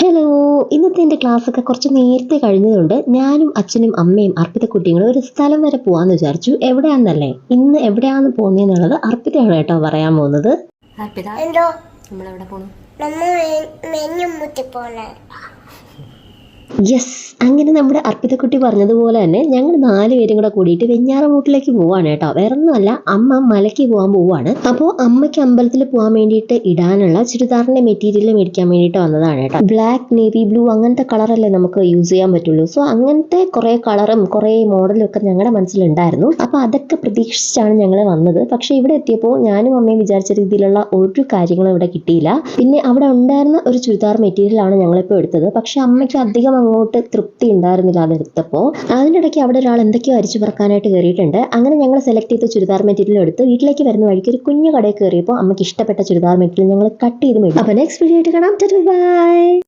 Hello ഇന്നത്തെ എന്റെ ക്ലാസ്സൊക്കെ കുറച്ച് നേരത്തെ കഴിഞ്ഞതുകൊണ്ട് ഞാനും അച്ഛനും അമ്മയും അർപ്പിത കുട്ടികളും ഒരു സ്ഥലം വരെ പോകാമെന്ന് വിചാരിച്ചു. എവിടെയാണെന്നല്ലേ ഇന്ന് എവിടെയാണെന്ന് പോകുന്നതെന്നുള്ളത് അർപ്പിതയാണ് കേട്ടോ പറയാൻ പോകുന്നത്. അർപ്പിത എന്തോ? നമ്മളെവിടെ പോണു. യെസ് അങ്ങനെ നമ്മുടെ അർപ്പിതക്കുട്ടി പറഞ്ഞതുപോലെ തന്നെ ഞങ്ങൾ നാല് പേരും കൂടെ കൂടിയിട്ട് വെഞ്ഞാറമൂട്ടിലേക്ക് പോവാണ് കേട്ടോ. വേറെ ഒന്നുമല്ല അമ്മ മലയ്ക്ക് പോകാൻ പോവാണ്. അപ്പോൾ അമ്മയ്ക്ക് അമ്പലത്തിൽ പോകാൻ വേണ്ടിയിട്ട് ഇടാനുള്ള ചുരിദാറിന്റെ മെറ്റീരിയൽ മേടിക്കാൻ വേണ്ടിയിട്ട് വന്നതാണ് കേട്ടോ. ബ്ലാക്ക് നേവി ബ്ലൂ അങ്ങനത്തെ കളറല്ലേ നമുക്ക് യൂസ് ചെയ്യാൻ പറ്റുള്ളൂ. സോ അങ്ങനത്തെ കുറേ കളറും കുറേ മോഡലും ഒക്കെ ഞങ്ങളുടെ മനസ്സിലുണ്ടായിരുന്നു. അപ്പോൾ അതൊക്കെ പ്രതീക്ഷിച്ചാണ് ഞങ്ങൾ വന്നത്. പക്ഷേ ഇവിടെ എത്തിയപ്പോൾ ഞാനും അമ്മയും വിചാരിച്ച രീതിയിലുള്ള ഒരു കാര്യങ്ങളും ഇവിടെ കിട്ടിയില്ല. പിന്നെ അവിടെ ഉണ്ടായിരുന്ന ഒരു ചുരിദാർ മെറ്റീരിയൽ ആണ് ഞങ്ങളിപ്പോൾ എടുത്തത്. പക്ഷെ അമ്മയ്ക്ക് അധികം അങ്ങോട്ട് തൃപ്തി ഉണ്ടായിരുന്നില്ല അത് എടുത്തപ്പോൾ അതിനിടയ്ക്ക് അവിടെ ഒരാൾ എന്തൊക്കെയോ അരിച്ചു പറക്കാനായിട്ട് കയറിയിട്ടുണ്ട്. അങ്ങനെ ഞങ്ങൾ സെലക്ട് ചെയ്ത ചുരിദാർ മെറ്റീരിയൽ എടുത്ത് വീട്ടിലേക്ക് വരുന്ന വഴിക്ക് ഒരു കുഞ്ഞു കടയിൽ കയറിയപ്പോൾ അമ്മയ്ക്ക് ഇഷ്ടപ്പെട്ട ചുരിദാർ മെറ്റീരിയൽ ഞങ്ങൾ കട്ട് ചെയ്ത് മേടിക്കും അപ്പോൾ നെക്സ്റ്റ് വീഡിയോ ആയിട്ട് കാണാം. ബൈ